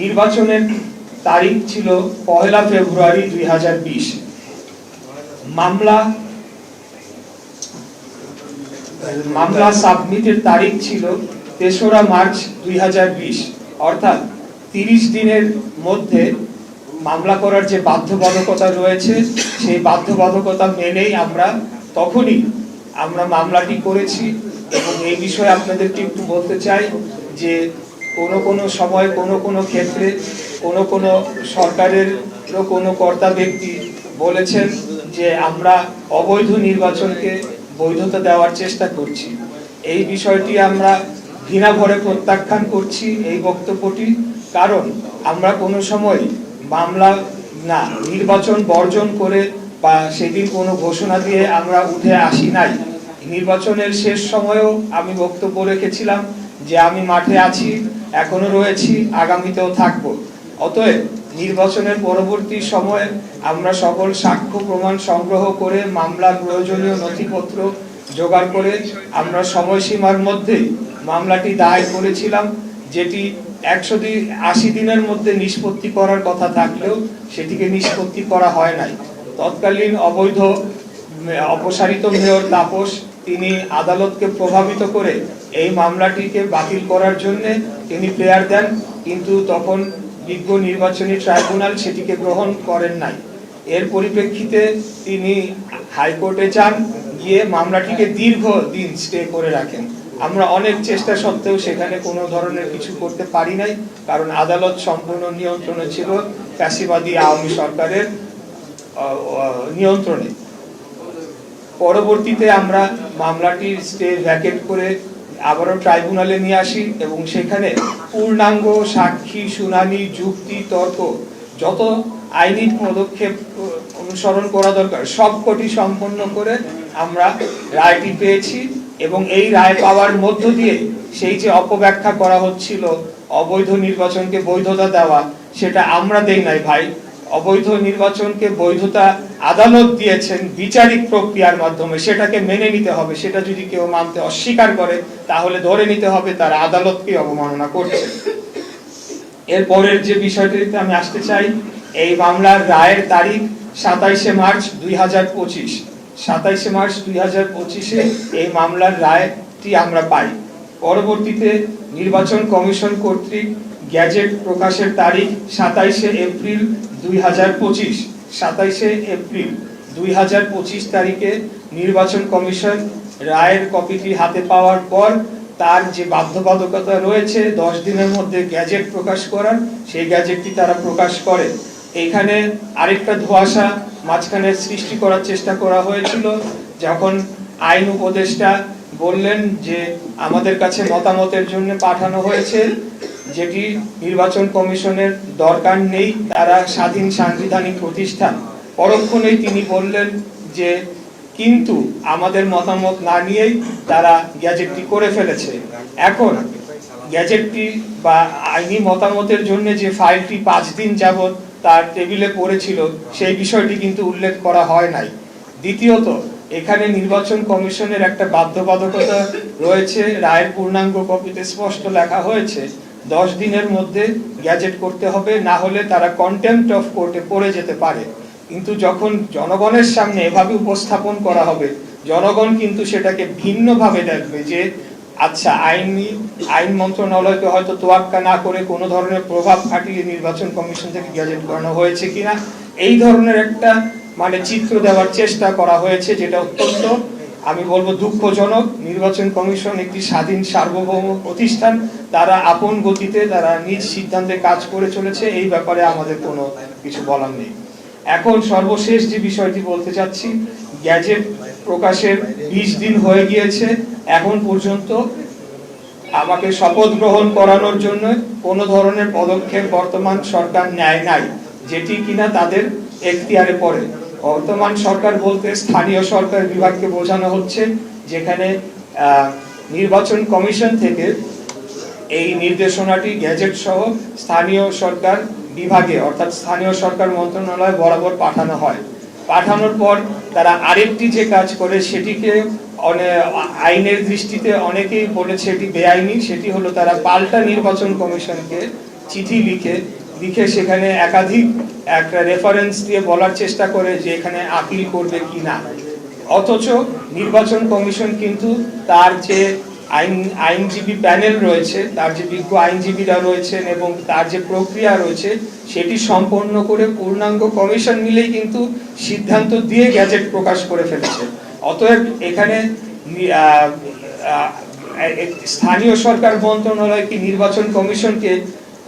নির্বাচনের তারিখ ছিল পহেলা ফেব্রুয়ারি দুই হাজার বিশ। মামলা মামলা সাবমিটের তারিখ ছিল তেসরা মার্চ দুই হাজার বিশ। অর্থাৎ তিরিশ দিনের মধ্যে মামলা করার যে বাধ্যবাধকতা রয়েছে, সেই বাধ্যবাধকতা মেনেই আমরা তখনই আমরা মামলাটি করেছি। এবং এই বিষয়ে আপনাদেরকে একটু বলতে চাই যে কোনো কোনো সময়, কোনো কোনো ক্ষেত্রে, কোনো কোনো সরকারের কোনো কর্তা ব্যক্তি বলেছেন যে আমরা অবৈধ নির্বাচনকে বৈধতা দেওয়ার চেষ্টা করছি। এই বিষয়টি আমরা ঘৃণা ভরে প্রত্যাখ্যান করছি এই বক্তব্যটি, কারণ আমরা কোনো সময় মামলা না, নির্বাচন বর্জন করে বা সেদিন কোনো ঘোষণা দিয়ে আমরা উঠে আসি নাই। নির্বাচনের শেষ সময়েও আমি বক্তব্য রেখেছিলাম যে আমি মাঠে আছি এখনও রয়েছি, আগামীতেও থাকব। অতএব নির্বাচনের পরবর্তী সময়ে আমরা সকল সাক্ষ্য প্রমাণ সংগ্রহ করে মামলার প্রয়োজনীয় নথিপত্র জোগাড় করে আমরা সময়সীমার মধ্যেই মামলাটি দায়ের করেছিলাম, যেটি একশো আশি দিনের মধ্যে নিষ্পত্তি করার কথা থাকলেও সেটিকে নিষ্পত্তি করা হয় নাই। তৎকালীন অবৈধ অপসারিত মেয়র তাপস, তিনি আদালতকে প্রভাবিত করে এই মামলাটিকে বাতিল করার জন্য তিনি প্রেয়ার দেন, কিন্তু তখন বিজ্ঞ নির্বাচনী ট্রাইব্যুনাল সেটিকে গ্রহণ করেন নাই। এর পরিপ্রেক্ষিতে তিনি হাইকোর্টে যান, গিয়ে মামলাটিকে দীর্ঘ দিন স্টে করে রাখেন। আমরা অনেক চেষ্টা সত্ত্বেও সেখানে কোনো ধরনের কিছু করতে পারি নাই, কারণ আদালত সম্পূর্ণ নিয়ন্ত্রণে ছিল ফ্যাসিবাদী আওয়ামী সরকারের নিয়ন্ত্রণে। পরবর্তীতে আমরা মামলাটি স্টে ভ্যাকেট করে আবারও ট্রাইব্যুনালে নিয়ে আসি এবং সেখানে পূর্ণাঙ্গ সাক্ষী, শুনানি, যুক্তি, তর্ক, যত আইনি পদক্ষেপ অনুসরণ করা দরকার সবকটি সম্পন্ন করে আমরা রায়টি পেয়েছি এবং এই রায় পাওয়ার মধ্য দিয়ে সেই যে অপব্যাখ্যা করা হচ্ছিল, অবৈধ নির্বাচনকে বৈধতা দেওয়া, সেটা আমরা দেই নাই ভাই। অবৈধ নির্বাচনকে বৈধতা আদালত দিয়েছেন বিচারিক প্রক্রিয়ার মাধ্যমে, সেটাকে মেনে নিতে হবে, সেটা যদি কেউ মানতে অস্বীকার করে, তাহলে ধরে নিতে হবে তার আদালতকে অবমাননা করছে। এর পরের যে বিষয়টিতে আমি আসতে চাই, এই মামলার রায়ের তারিখ সাতাইশে মার্চ দুই হাজার পঁচিশ। সাতাইশে মার্চ দুই হাজার পঁচিশে এই মামলার রায়টি আমরা পাই। পরবর্তীতে নির্বাচন কমিশন কর্তৃক গ্যাজেট প্রকাশের তারিখ সাতাইশে এপ্রিল দুই হাজার পঁচিশ, সাতাইশে এপ্রিল, দুই হাজার পঁচিশ তারিখে নির্বাচন কমিশন রায়ের কপিটি হাতে পাওয়ার পর তার যে বাধ্যবাধকতা রয়েছে দশ দিনের মধ্যে গ্যাজেট প্রকাশ করার, সেই গ্যাজেটটি তারা প্রকাশ করে। এখানে আরেকটা ধোঁয়াশা মাঝখানে সৃষ্টি করার চেষ্টা করা হয়েছিল, যখন আইন উপদেষ্টা বললেন যে আমাদের কাছে মতামতের জন্য পাঠানো হয়েছে যেটি নির্বাচন কমিশনের দরকার নেই, তারা স্বাধীন সাংবিধানিক প্রতিষ্ঠান। পরক্ষণেই তিনি বললেন যে, কিন্তু আমাদের মতামত না নিয়েই তারা গ্যাজেটটি করে ফেলেছে। এখন গ্যাজেটটি বা আইনি মতামতের জন্য যে ফাইলটি পাঁচ দিন যাবৎ তার টেবিলে পড়েছিল, সেই বিষয়টি কিন্তু উল্লেখ করা হয় নাই। দ্বিতীয়ত, এখানে নির্বাচন কমিশনের একটা বাধ্যবাধকতা রয়েছে। রায়ের পূর্ণাঙ্গ কপিতে স্পষ্ট লেখা হয়েছে দশ দিনের মধ্যে গ্যাজেট করতে হবে, না হলে তারা কন্টেম্পট অফ কোর্টে পড়ে যেতে পারে। কিন্তু যখন জনগণের সামনে এভাবে উপস্থাপন করা হবে, জনগণ কিন্তু সেটাকে ভিন্নভাবে দেখবে যে আচ্ছা আইনি, আইন মন্ত্রণালয়কে হয়তো তোয়াক্কা না করে কোনো ধরনের প্রভাব খাটিয়ে নির্বাচন কমিশন থেকে গ্যাজেট করানো হয়েছে কিনা, এই ধরনের একটা মানে চিত্র দেওয়ার চেষ্টা করা হয়েছে, যেটা অত্যন্ত আমি বলব দুঃখজনক, নির্বাচন কমিশন একটি স্বাধীন সার্বভৌম প্রতিষ্ঠান, তারা আপন গতিতে, তারা নিজ সিদ্ধান্তে কাজ করে চলেছে, এই ব্যাপারে আমাদের কোনো কিছু বলার নেই। এখন সর্বশেষ যে বিষয়টি বলতে চাচ্ছি, গ্যাজেট প্রকাশের বিশ দিন হয়ে গিয়েছে, এখন পর্যন্ত আমাকে শপথ গ্রহণ করানোর জন্য কোনো ধরনের পদক্ষেপ বর্তমান সরকার নেয় নাই, যেটি কিনা তাদের এখতিয়ারে পড়ে। বর্তমান সরকার বলতে স্থানীয় সরকার বিভাগকে বোঝানো হচ্ছে, যেখানে নির্বাচন কমিশন থেকে এই নির্দেশনাটি, গ্যাজেট সহ স্থানীয় সরকার বিভাগে, অর্থাৎ স্থানীয় সরকার মন্ত্রণালয় বরাবর পাঠানো হয়। পাঠানোর পর তারা আরেকটি যে কাজ করে, সেটিকে আইনের দৃষ্টিতে অনেকেই বলেছে এটি বেআইনি, সেটি হলো তারা পাল্টা নির্বাচন কমিশনকে চিঠি লিখে লিখে সেখানে একাধিক একটা রেফারেন্স দিয়ে বলার চেষ্টা করে যে এখানে আপিল করবে কি না। অথচ নির্বাচন কমিশন কিন্তু তার যে আইন, আইনজীবী প্যানেল রয়েছে, তার যে বিজ্ঞ আইনজীবীরা রয়েছেন এবং তার যে প্রক্রিয়া রয়েছে, সেটি সম্পন্ন করে পূর্ণাঙ্গ কমিশন মিলেই কিন্তু সিদ্ধান্ত দিয়ে গ্যাজেট প্রকাশ করে ফেলেছে। অতএব এখানে স্থানীয় সরকার মন্ত্রণালয় কি নির্বাচন কমিশনকে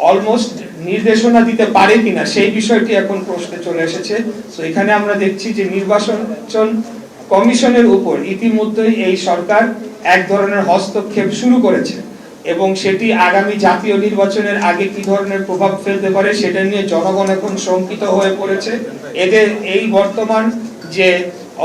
অলমোস্ট নির্দেশনা দিতে পারে কিনা, সেই বিষয়টি এখন প্রশ্নে চলে এসেছে। তো এখানে আমরা দেখছি যে নির্বাচন কমিশনের উপর ইতিমধ্যেই এই সরকার এক ধরনের হস্তক্ষেপ শুরু করেছে এবং সেটি আগামী জাতীয় নির্বাচনের আগে কি ধরনের প্রভাব ফেলতে পারে সেটা নিয়ে জনগণ এখন শঙ্কিত হয়ে পড়েছে। এদের এই বর্তমান যে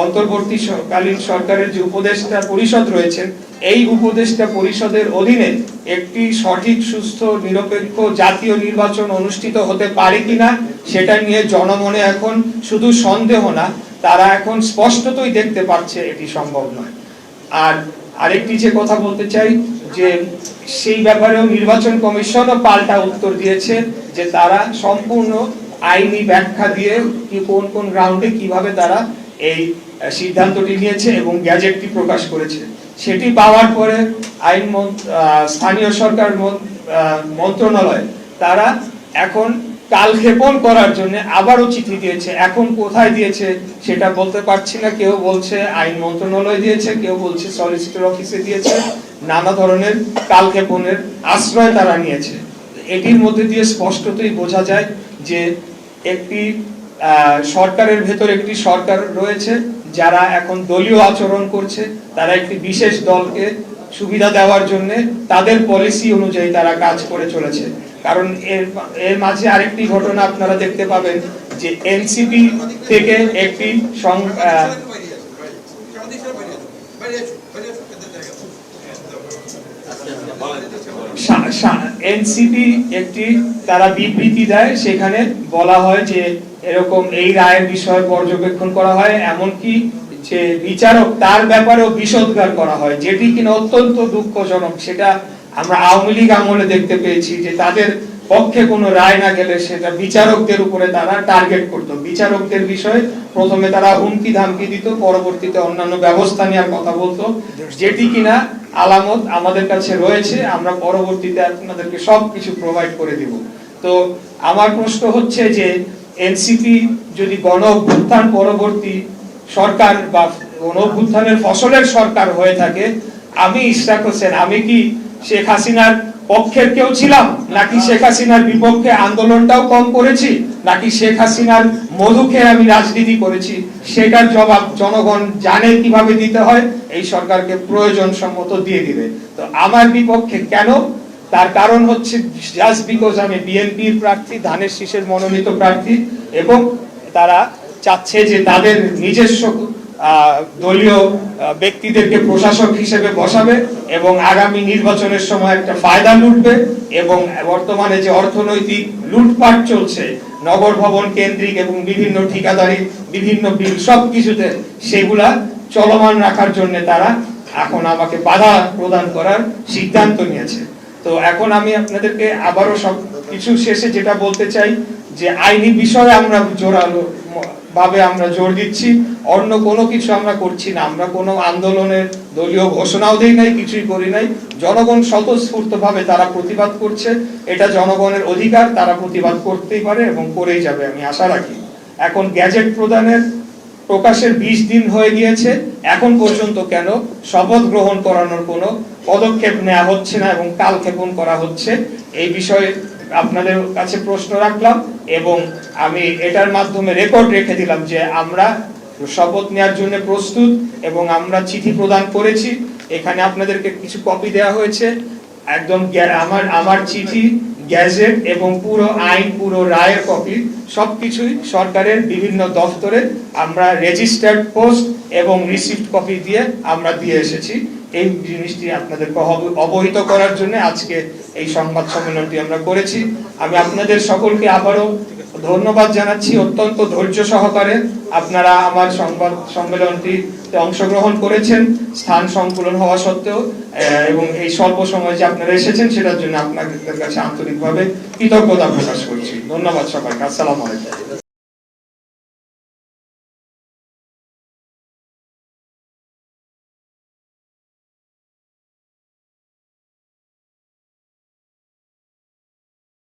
অন্তর্বর্তীকালীন সরকারের যে উপদেষ্টা পরিষদ রয়েছেন এই উপদেষ্টা পরিষদের অধীনে একটি সঠিক, সুস্থ, নিরপেক্ষ জাতীয় নির্বাচন অনুষ্ঠিত হতে পারে কিনা, সেটা নিয়ে জনমনে এখন শুধু সন্দেহ না, তারা এখন স্পষ্টতই দেখতে পাচ্ছে এটি সম্ভব নয়। আর আরেকটি যে কথা বলতে চাই, যে সেই ব্যাপারেও নির্বাচন কমিশনও পাল্টা উত্তর দিয়েছে যে তারা সম্পূর্ণ আইনি ব্যাখ্যা দিয়ে কি কোন কোন গ্রাউন্ডে কীভাবে তারা এই সিদ্ধান্তটি নিয়েছে এবং গ্যাজেটটি প্রকাশ করেছে সেটি পাওয়ার পরে আইন স্থানীয় সরকার মন্ত্রণালয়, তারা এখন কালক্ষেপণ করার জন্য আবারও চিঠি দিয়েছে। এখন কোথায় দিয়েছে সেটা বলতে পারছি না। কেউ বলছে আইন মন্ত্রণালয় দিয়েছে, কেউ বলছে সলিসিটর অফিসে দিয়েছে। নানা ধরনের কালক্ষেপণের আশ্রয় তারা নিয়েছে। এটির মধ্যে দিয়ে স্পষ্টতই বোঝা যায় যে একটি সরকারের ভেতর একটি সরকার রয়েছে যারা এখন দলীয় আচরণ করছে। তারা একটি বিশেষ দলকে সুবিধা দেওয়ার জন্য তাদের পলিসি অনুযায়ী তারা কাজ করে চলেছে। কারণ এর এর মাঝে আরেকটি ঘটনা আপনারা দেখতে পাবেন যে এনসিপি থেকে একটি এনসিপি একটি, তারা বিবৃতি দেয়, সেখানে বলা হয় যে এরকম এই রায়ের বিষয়ে পর্যবেক্ষণ করা হয়, এমনকি যে বিচারক তার ব্যাপারেও বিষোদ্গার করা হয়, যেটি কিনা অত্যন্ত দুঃখজনক। সেটা আমরা আওয়ামী লীগ আমলে দেখতে পেয়েছি যে তাদের পক্ষে কোনো রায় না গেলে সেটা বিচারকদের উপরে তারা টার্গেট করত। বিচারকদের বিষয়ে প্রথমে তারা হুমকি ধামকি দিত, পরবর্তীতে অন্যান্য ব্যবস্থা নেওয়ার কথা বলতো। যেটি কিনা আলামত আমাদের কাছে রয়েছে, আমরা পরবর্তীতে আপনাদেরকে সব কিছু প্রোভাইড করে দিব। তো আমার প্রশ্ন হচ্ছে যে এনসিপি যদি গণ অভ্যুত্থান পরবর্তী সরকার বা গণ অভ্যুত্থানের ফসলের সরকার হয়ে থাকে, আমি ইশরাক হোসেন, আমি কি শেখ হাসিনার পক্ষের কেউ ছিলাম? নাকি শেখ হাসিনার বিপক্ষে আন্দোলনটাও কম করেছি? নাকি শেখ হাসিনার মধু খেয়ে আমি রাজনীতি করেছি? সেটার জবাব জনগণ জানে কীভাবে দিতে হয়, এই সরকারকে প্রয়োজন সম্মত দিয়ে দিবে। তো আমার বিপক্ষে কেন তার কারণ হচ্ছে জাস্ট বিকজ আমি বিএনপির প্রার্থী, ধানের শীষের মনোনীত প্রার্থী, এবং তারা চাচ্ছে যে তাদের নিজস্ব দলীয় ব্যক্তিদেরকে প্রশাসক হিসেবে বসাবে এবং আগামী নির্বাচনের সময় একটা ফায়দা লুটবে এবং বর্তমানে যে অর্থনৈতিক লুটপাট চলছে, নগর ভবন কেন্দ্রিক এবং বিভিন্ন ঠিকাদারি, বিভিন্ন বিল সব কিছুতে সেগুলা চলমান রাখার জন্য তারা এখন আমাকে বাধা প্রদান করার সিদ্ধান্ত নিয়েছে। তো এখন আমি আপনাদেরকে আবারও সব কিছু শেষে যেটা বলতে চাই, যে আইনি বিষয়ে আমরা জোরালো ভাবে আমরা জোর দিচ্ছি, অন্য কোনো কিছু আমরা করছি না। আমরা কোনো আন্দোলনের দলীয় ঘোষণাও দেই নাই, কিছুই করি নাই। জনগণ স্বতঃস্ফূর্ত ভাবে তারা প্রতিবাদ করছে। এটা জনগণের অধিকার, তারা প্রতিবাদ করতেই পারে এবং করেই যাবে, আমি আশা রাখি। এখন গ্যাজেট প্রদানের প্রকাশের বিশ দিন হয়ে গিয়েছে। এখন পর্যন্ত কেন শপথ গ্রহণ করানোর কোনো পদক্ষেপ নেওয়া হচ্ছে না এবং কালক্ষেপণ করা হচ্ছে, এই বিষয়ে আপনাদের কাছে প্রশ্ন রাখলাম এবং আমি এটার মাধ্যমে রেকর্ড রেখে দিলাম যে আমরা শপথ নেওয়ার জন্য প্রস্তুত এবং আমরা চিঠি প্রদান করেছি। এখানে আপনাদেরকে কিছু কপি দেওয়া হয়েছে। একদম আমার আমার চিঠি গ্যাজেট এবং পুরো আইন, পুরো রায়ের কপি সব কিছুই সরকারের বিভিন্ন দফতরে আমরা রেজিস্টার্ড পোস্ট এবং রিসিপ্ট কপি দিয়ে আমরা দিয়ে এসেছি। এই জিনিসটি আপনাদেরকে অব- অবহিত করার জন্য আজকে এই সংবাদ সম্মেলনটি আমরা করেছি। আমি আপনাদের সকলকে আবারও ধন্যবাদ জানাচ্ছি। অত্যন্ত ধৈর্য সহকারে আপনারা আমার সংবাদ সম্মেলনটিতে অংশগ্রহণ করেছেন, স্থান সংকুলন হওয়া সত্ত্বেও এবং এই স্বল্প সময় যে আপনারা এসেছেন, সেটার জন্য আপনাদের কাছে আন্তরিকভাবে কৃতজ্ঞতা প্রকাশ করছি। ধন্যবাদ সবাইকে। আসসালামু আলাইকুম।